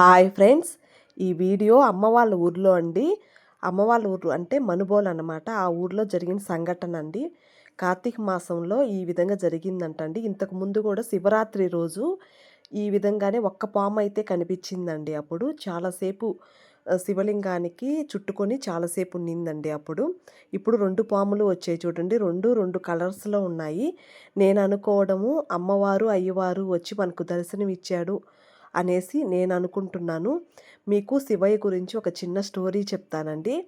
Hi friends. ఈ video అమ్మ వాళ్ళ ఊర్లో అండి. అమ్మ వాళ్ళ ఊర్లో అంటే మనుబోలు అనమాట ఆ ఊర్లో జరిగిన సంఘటన అండి. కార్తీక మాసంలో ఈ విధంగా జరిగిందంటండి. ఇంతకు ముందు కూడా శివరాత్రి రోజు ఈ విధంగానే ఒక్క పాము అయితే కనిపించిందండి అప్పుడు. చాలాసేపు శివలింగానికి చుట్టుకొని చాలాసేపు ఉన్నిందండి అప్పుడు. ఇప్పుడు రెండు పాములు వచ్చాయి చూడండి. రెండు రెండు కలర్స్లో ఉన్నాయి. నేను అనుకోవడము అమ్మవారు అయ్యవారు వచ్చి మనకు దర్శనం ఇచ్చాడు అనేసి నేను అనుకుంటున్నాను మీకు శివయ్య గురించి ఒక చిన్న స్టోరీ చెప్తానండి.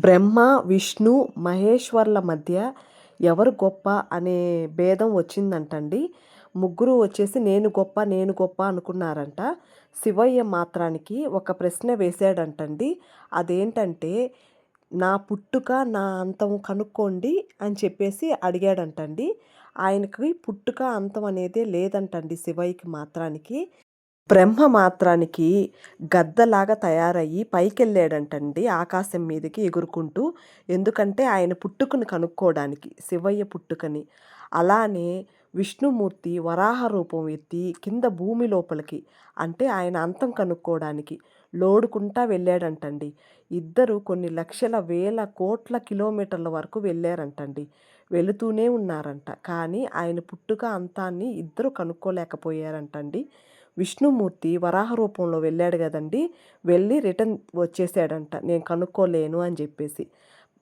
బ్రహ్మ విష్ణు మహేశ్వర్ల మధ్య ఎవరు గొప్ప అనే భేదం వచ్చిందంటండి. ముగ్గురు వచ్చేసి నేను గొప్ప నేను గొప్ప అనుకున్నారంట. శివయ్య మాత్రానికి ఒక ప్రశ్న వేశాడంటండి. అదేంటంటే నా పుట్టుక నా అంతం కనుక్కోండి అని చెప్పేసి అడిగాడంటండి. ఆయనకి పుట్టుక అంతం అనేది లేదంటండి శివయ్యకి మాత్రానికి. బ్రహ్మ మాత్రానికి గద్దలాగా తయారయ్యి పైకెళ్ళాడంటండి ఆకాశం మీదకి ఎగురుకుంటూ. ఎందుకంటే ఆయన పుట్టుకను కనుక్కోవడానికి శివయ్య పుట్టుకని. అలానే విష్ణుమూర్తి వరాహ రూపం ఎత్తి కింద భూమి లోపలికి అంటే ఆయన అంతం కనుక్కోవడానికి లోడుకుంటా వెళ్ళాడంటండి. ఇద్దరు కొన్ని లక్షల వేల కోట్ల కిలోమీటర్ల వరకు వెళ్ళారంటండి. వెళుతూనే ఉన్నారంట. కానీ ఆయన పుట్టుక అంతాన్ని ఇద్దరు కనుక్కోలేకపోయారంటండి. విష్ణుమూర్తి వరాహ రూపంలో వెళ్ళాడు కదండి వెళ్ళి రిటర్న్ వచ్చేసాడంట. నేను కనుక్కోలేను అని చెప్పేసి.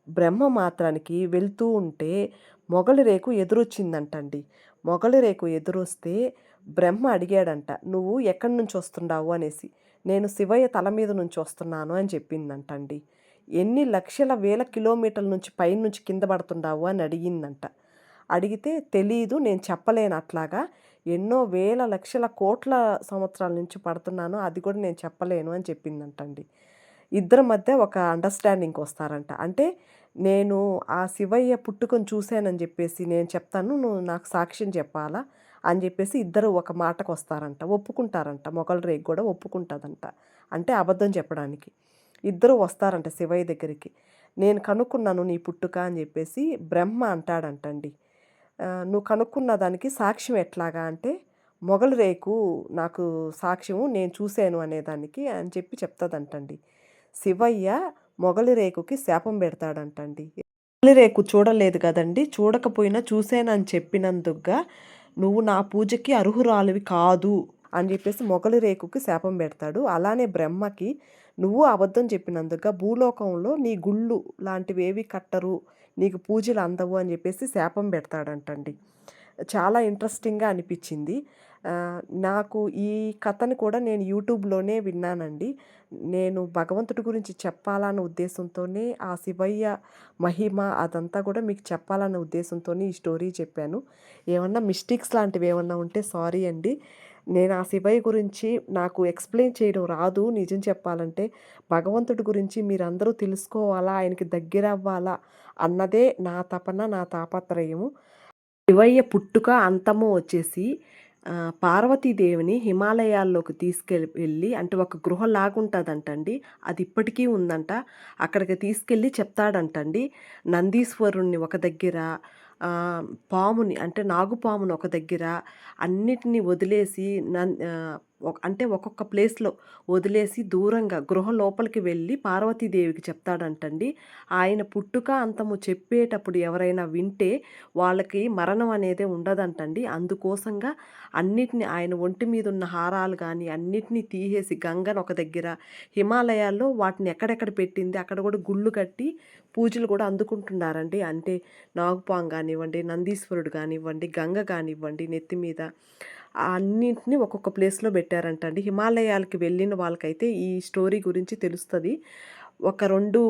బ్రహ్మ మాత్రానికి వెళ్తూ ఉంటే మొగలి రేకు ఎదురొచ్చిందంటండి. మొగలి రేకు ఎదురొస్తే బ్రహ్మ అడిగాడంట నువ్వు ఎక్కడి నుంచి వస్తున్నావు? అనేసి. నేను శివయ్య తల మీద నుంచి వస్తున్నాను అని చెప్పిందంటండి. ఎన్ని లక్షల వేల కిలోమీటర్ల నుంచి పైనుంచి కింద పడుతున్నావు? అని అడిగిందంట. అడిగితే తెలీదు నేను చెప్పలేను అట్లాగా. ఎన్నో వేల లక్షల కోట్ల సంవత్సరాల నుంచి పడుతున్నాను అది కూడా నేను చెప్పలేను అని చెప్పిందంటండి. ఇద్దరి మధ్య ఒక అండర్స్టాండింగ్కి వస్తారంట. అంటే నేను ఆ శివయ్య పుట్టుకొని చూశానని చెప్పేసి నేను చెప్తాను నువ్వు నాకు సాక్ష్యం చెప్పాలా అని చెప్పేసి ఇద్దరు ఒక మాటకు వస్తారంట. ఒప్పుకుంటారంట. మొగల రేగు కూడా ఒప్పుకుంటుందంట. అంటే అబద్ధం చెప్పడానికి. ఇద్దరు వస్తారంట శివయ్య దగ్గరికి. నేను కనుక్కున్నాను నీ పుట్టుక అని చెప్పేసి బ్రహ్మ అంటాడంటండి. నువ్వు కనుక్కున్న దానికి సాక్ష్యం ఎట్లాగా అంటే మొగలి రేకు నాకు సాక్ష్యము నేను చూశాను అనేదానికి అని చెప్పి చెప్తాదంటండి. శివయ్య మొగలి రేకుకి శాపం పెడతాడంటండి. మొగలి రేకు చూడలేదు కదండి చూడకపోయినా చూశానని చెప్పినందుకుగా నువ్వు నా పూజకి అర్హురాలివి కాదు అని చెప్పేసి మొగలి రేకుకి శాపం పెడతాడు. అలానే బ్రహ్మకి నువ్వు అబద్ధం చెప్పినందుగా భూలోకంలో నీ గుళ్ళు లాంటివి ఏవి కట్టరు నీకు పూజలు అందవు అని చెప్పేసి శాపం పెడతాడంటండి. చాలా ఇంట్రెస్టింగ్గా అనిపించింది. నాకు ఈ కథను కూడా నేను యూట్యూబ్లోనే విన్నానండి. నేను భగవంతుడి గురించి చెప్పాలన్న ఉద్దేశంతోనే ఆ శివయ్య మహిమ అదంతా కూడా మీకు చెప్పాలన్న ఉద్దేశంతోనే ఈ స్టోరీ చెప్పాను. ఏమన్నా మిస్టేక్స్ లాంటివి ఏమన్నా ఉంటే సారీ అండి. నేను ఆ శివయ్య గురించి నాకు ఎక్స్ప్లెయిన్ చేయడం రాదు. నిజం చెప్పాలంటే భగవంతుడి గురించి మీరందరూ తెలుసుకోవాలా? ఆయనకి దగ్గర అవ్వాలా అన్నదే నా తపన నా తాపత్రయము. శివయ్య పుట్టుక అంతము వచ్చేసి పార్వతీదేవిని హిమాలయాల్లోకి తీసుకెళ్ళి వెళ్ళి అంటే ఒక గృహ లాగుంటుందంటండి. అది ఇప్పటికీ ఉందంట. అక్కడికి తీసుకెళ్ళి చెప్తాడంటండి. నందీశ్వరుణ్ణి ఒక దగ్గర పాముని అంటే నాగుపాముని ఒక దగ్గర అన్నిటినీ వదిలేసి నన్ అంటే ఒక్కొక్క ప్లేస్లో వదిలేసి దూరంగా గృహ లోపలికి వెళ్ళి పార్వతీదేవికి చెప్తాడంటండి. ఆయన పుట్టుక అంతము చెప్పేటప్పుడు ఎవరైనా వింటే వాళ్ళకి మరణం అనేది ఉండదంటండి. అందుకోసంగా అన్నిటిని ఆయన ఒంటి మీద ఉన్న హారాలు కానీ అన్నిటినీ తీసేసి గంగను ఒక దగ్గర హిమాలయాల్లో వాటిని ఎక్కడెక్కడ పెట్టింది అక్కడ కూడా గుళ్ళు కట్టి పూజలు కూడా అందుకుంటున్నారండి. అంటే నాగుపాం కానివ్వండి నందీశ్వరుడు కానివ్వండి గంగ కానివ్వండి నెత్తి మీద అన్నింటినీ ఒక్కొక్క ప్లేస్లో పెట్టారంట అండి హిమాలయాలకి వెళ్ళిన వాళ్ళకైతే ఈ స్టోరీ గురించి తెలుస్తుంది. ఒక రెండు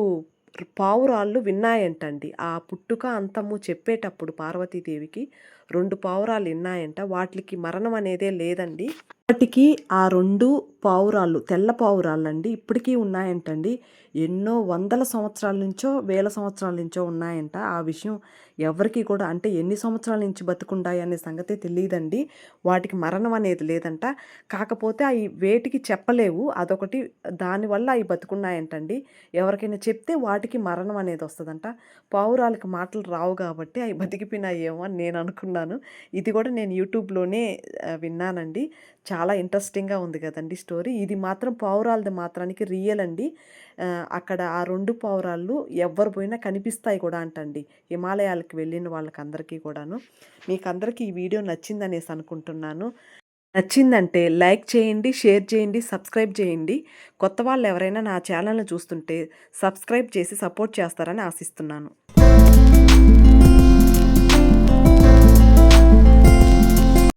పావురాళ్ళు విన్నాయంటండి. ఆ పుట్టుక అంతము చెప్పేటప్పుడు పార్వతీదేవికి రెండు పావురాలు విన్నాయంట. వాటికి మరణం అనేదే లేదండి. వాటికి ఆ రెండు పావురాళ్ళు తెల్ల పావురాళ్ళు అండి ఇప్పటికీ ఉన్నాయంటండి. ఎన్నో వందల సంవత్సరాల నుంచో వేల సంవత్సరాల నుంచో ఉన్నాయంట. ఆ విషయం ఎవరికి కూడా అంటే ఎన్ని సంవత్సరాల నుంచి బతుకుండాయి అనే సంగతి తెలియదండి. వాటికి మరణం అనేది లేదంట. కాకపోతే అవి వేటికి చెప్పలేవు. అదొకటి దానివల్ల అవి బతుకున్నాయంటండి. ఎవరికైనా చెప్తే వాటికి మరణం అనేది వస్తుందంట. పావురాలకి మాటలు రావు కాబట్టి అవి బతికిపోయినాయేమో అని నేను అనుకున్నాను. ఇది కూడా నేను యూట్యూబ్లోనే విన్నానండి. చాలా ఇంట్రెస్టింగ్గా ఉంది కదండి స్టోరీ. ఇది మాత్రం పావురాలది మాత్రానికి రియల్ అండి. అక్కడ ఆ రెండు పావురాళ్ళు ఎవ్వరు పోయినా కనిపిస్తాయి కూడా అంటండి. హిమాలయాలకు వెళ్ళిన వాళ్ళకి అందరికీ కూడాను. మీకు అందరికీ ఈ వీడియో నచ్చిందనేసి అనుకుంటున్నాను. నచ్చిందంటే లైక్ చేయండి షేర్ చేయండి సబ్స్క్రైబ్ చేయండి. కొత్త వాళ్ళు ఎవరైనా నా ఛానల్ని చూస్తుంటే సబ్స్క్రైబ్ చేసి సపోర్ట్ చేస్తారని ఆశిస్తున్నాను.